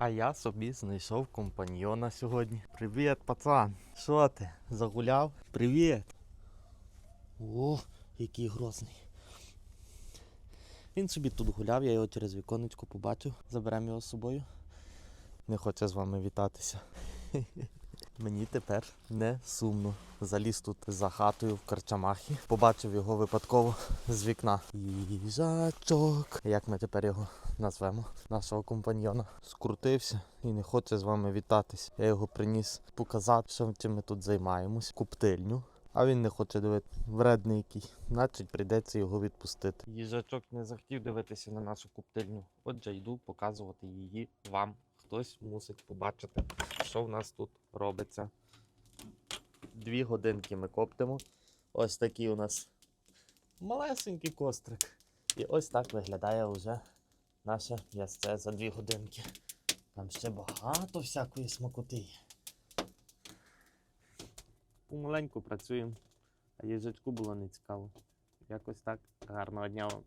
А я собі знайшов компаньйона сьогодні. Привіт, пацан. Що ти? Загуляв? Привіт. О, який грозний. Він собі тут гуляв, я його через віконечко побачив. Заберемо його з собою. Не хоче з вами вітатися. Мені тепер не сумно. Заліз тут за хатою в Карчамахі. Побачив його випадково з вікна. Їжачок. Як ми тепер його назвемо? Нашого компаньйона. Скрутився і не хоче з вами вітатись. Я його приніс показати, що чим ми тут займаємось. Куптильню. А він не хоче дивити. Вредний який. Значить, прийдеться його відпустити. Їжачок не захотів дивитися на нашу куптильню. Отже, йду показувати її вам. Хтось мусить побачити, що в нас тут робиться. Дві годинки ми коптимо. Ось такий у нас малесенький кострик. І ось так виглядає вже наше м'ясце за дві годинки. Там ще багато всякої смакоти. Помаленьку працюємо, а їжачку було не цікаво. Якось так. Гарного дня вам.